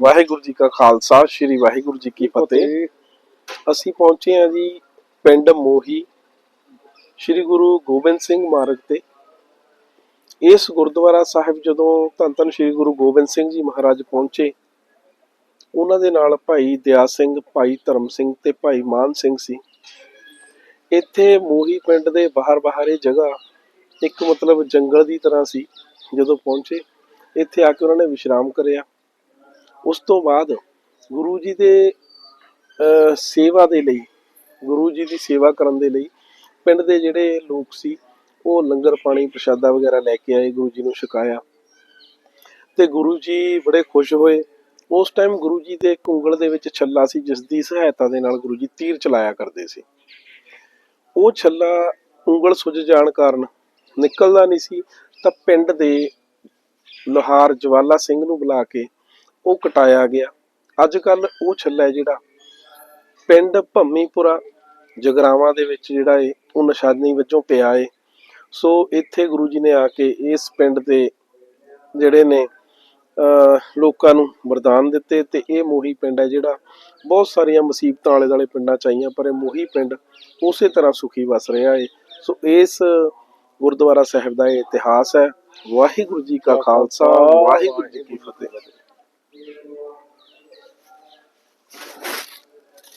ਵਾਹਿਗੁਰੂ ਜੀ ਕਾ ਖਾਲਸਾ ਸ੍ਰੀ ਵਾਹਿਗੁਰੂ ਜੀ ਕੀ ਫਤਿਹ। ਅਸੀਂ ਪਹੁੰਚੇ ਹਾਂ ਜੀ ਪਿੰਡ ਮੋਹੀ ਸ੍ਰੀ ਗੁਰੂ ਗੋਬਿੰਦ ਸਿੰਘ ਮਾਰਗ ਤੇ। ਇਸ ਗੁਰਦੁਆਰਾ ਸਾਹਿਬ ਜਦੋਂ ਧੰਨ ਧੰਨ ਸ੍ਰੀ ਗੁਰੂ ਗੋਬਿੰਦ ਸਿੰਘ ਜੀ ਮਹਾਰਾਜ ਪਹੁੰਚੇ ਉਹਨਾਂ ਦੇ ਨਾਲ ਭਾਈ ਦਿਆ ਸਿੰਘ ਭਾਈ ਧਰਮ ਸਿੰਘ ਤੇ ਭਾਈ ਮਾਨ ਸਿੰਘ ਸੀ। ਇੱਥੇ ਮੋਹੀ ਪਿੰਡ ਦੇ ਬਾਹਰ ਬਾਹਰ ਇਹ ਜਗ੍ਹਾ ਇੱਕ ਮਤਲਬ ਜੰਗਲ ਦੀ ਤਰ੍ਹਾਂ ਸੀ ਜਦੋਂ ਪਹੁੰਚੇ। ਇੱਥੇ ਆ ਕੇ ਉਹਨਾਂ ਨੇ ਵਿਸ਼ਰਾਮ ਕਰਿਆ। ਉਸ ਤੋਂ ਬਾਅਦ ਗੁਰੂ ਜੀ ਦੇ ਅਹ, ਸੇਵਾ ਦੇ ਲਈ ਗੁਰੂ ਜੀ ਦੀ ਸੇਵਾ ਕਰਨ ਦੇ ਲਈ ਪਿੰਡ ਦੇ ਜਿਹੜੇ ਲੋਕ ਸੀ ਉਹ ਲੰਗਰ ਪਾਣੀ ਪ੍ਰਸ਼ਾਦਾ ਵਗੈਰਾ ਲੈ ਕੇ ਆਏ ਗੁਰੂ ਜੀ ਨੂੰ ਛਕਾਇਆ। ਤੇ ਗੁਰੂ ਜੀ ਬੜੇ ਖੁਸ਼ ਹੋਏ। ਉਸ ਟਾਈਮ ਗੁਰੂ ਜੀ ਦੇ ਉਂਗਲ ਦੇ ਵਿੱਚ ਛੱਲਾ ਸੀ, ਜਿਸ ਦੀ ਸਹਾਇਤਾ ਦੇ ਨਾਲ ਗੁਰੂ ਜੀ ਤੀਰ ਚਲਾਇਆ ਕਰਦੇ ਸੀ। ਉਹ ਛੱਲਾ ਉਂਗਲ ਸੁੱਜ ਜਾਣ ਕਾਰਨ ਨਿਕਲਦਾ ਨਹੀਂ ਸੀ, ਤਾਂ ਪਿੰਡ ਦੇ ਲੋਹਾਰ ਜਵਾਲਾ ਸਿੰਘ ਨੂੰ ਬੁਲਾ ਕੇ ਉਹ ਕਟਾਇਆ ਗਿਆ। ਅੱਜ ਕੱਲ ਉਹ ਛੱਲਾ ਜਿਹੜਾ ਪਿੰਡ ਭੰਮੀਪੁਰਾ, ਜਗਰਾਵਾਂ ਦੇ ਵਿੱਚ ਜਿਹੜਾ ਏ, ਉਹ ਨਿਸ਼ਾਨੀ ਵਜੋਂ ਪਿਆ ਏ। ਸੋ ਇੱਥੇ ਗੁਰੂ ਜੀ ਨੇ ਆ ਕੇ ਇਸ ਪਿੰਡ ਦੇ ਜਿਹੜੇ ਨੇ ਲੋਕਾਂ ਨੂੰ ਵਰਦਾਨ ਦਿੱਤੇ ਤੇ ਇਹ ਮੋਹੀ ਪਿੰਡ ਹੈ ਜਿਹੜਾ ਬਹੁਤ ਸਾਰੀਆਂ ਮੁਸੀਬਤਾਂ ਆਲੇ ਵਾਲੇ ਪਿੰਡਾਂ ਚ ਆਈਆਂ, ਪਰ ਇਹ ਮੋਹੀ ਪਿੰਡ ਉਸੇ ਤਰ੍ਹਾਂ ਸੁਖੀ ਵਸ ਰਿਹਾ ਏ। ਸੋ ਇਸ ਗੁਰਦੁਆਰਾ ਸਾਹਿਬ ਦਾ ਇਹ ਇਤਿਹਾਸ ਹੈ। ਵਾਹਿਗੁਰੂ ਜੀ ਕਾ ਖਾਲਸਾ, ਵਾਹਿਗੁਰੂ ਜੀ ਕੀ ਫਤਿਹ।